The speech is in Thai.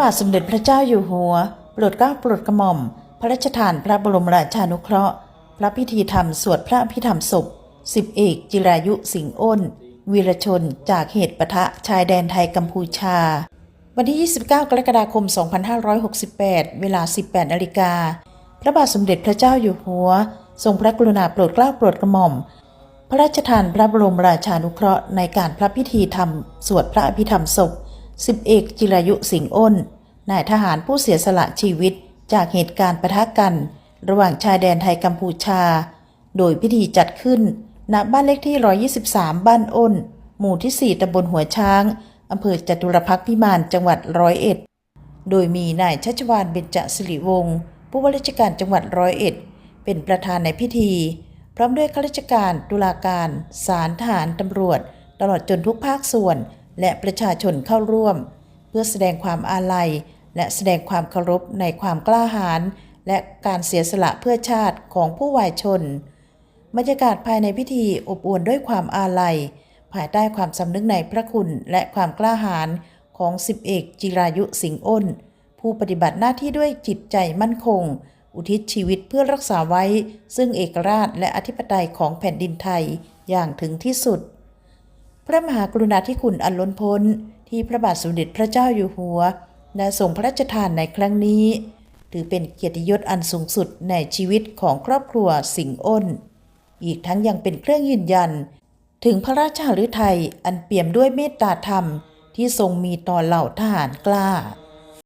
บาทสมเด็จพระเจ้าอยู่หัว โปรดเกล้าโปรดกระหม่อม พระราชทานพระบรมราชานุเคราะห์ พระพิธีธรรมสวดพระพิธรรมศพสิบเอกจิรายุสิงห์อ้น วีรชนจากเหตุปะทะชายแดนไทยกัมพูชา วันที่ 29 กรกฎาคม 2568 เวลา 18นาฬิกา พระบาทสมเด็จพระเจ้าอยู่หัว ทรงพระกรุณาโปรดเกล้าโปรดกระหม่อม พระราชทานพระบรมราชานุเคราะห์ในการพระพิธีธรรม สวดพระอภิธรรมศพ สิบเอกจิรายุสิงห์อ้น นายทหารผู้เสียสละชีวิตจากเหตุการณ์ปะทะกัน ระหว่างชายแดนไทยกัมพูชา โดยพิธีจัดขึ้นณบ้านเลขที่ 123 บ้านอ้น หมู่ที่ 4ตำบลหัวช้าง อำเภอจตุรพักพิมาน จังหวัดร้อยเอ็ด โดยมีนายชัชวานเบญจสิริวงศ์ ผู้ว่าราชการจังหวัดร้อยเอ็ด เป็นประธานในพิธี พร้อมด้วยข้าราชการ ตุลาการ ศาลทหาร ตำรวจ ตลอดจนทุกภาคส่วน และประชาชนเข้าร่วม เพื่อแสดงความอาลัย และแสดงความเคารพในความกล้าหาญและการเสียสละเพื่อชาติของผู้วายชน บรรยากาศภายในพิธีอบอวลด้วยความอาลัย ภายใต้ความสำนึกในพระคุณและความกล้าหาญของสิบเอกจิรายุสิงห์อ้น ผู้ปฏิบัติหน้าที่ด้วยจิตใจมั่นคง อุทิศชีวิตเพื่อรักษาไว้ ซึ่งเอกราชและอธิปไตยของแผ่นดินไทยอย่างถึงที่สุด พระมหากรุณาธิคุณอันล้นพ้น ที่พระบาทสมเด็จพระเจ้าอยู่หัวได้ทรงพระราชทานในครั้งนี้ ถือเป็นเกียรติยศอันสูงสุดในชีวิตของครอบครัวสิงห์อ้น อีกทั้งยังเป็นเครื่องยืนยัน ถึงพระราชาฤทัยอันเปี่ยมด้วยเมตตาธรรมที่ทรงมีต่อเหล่าทหารกล้า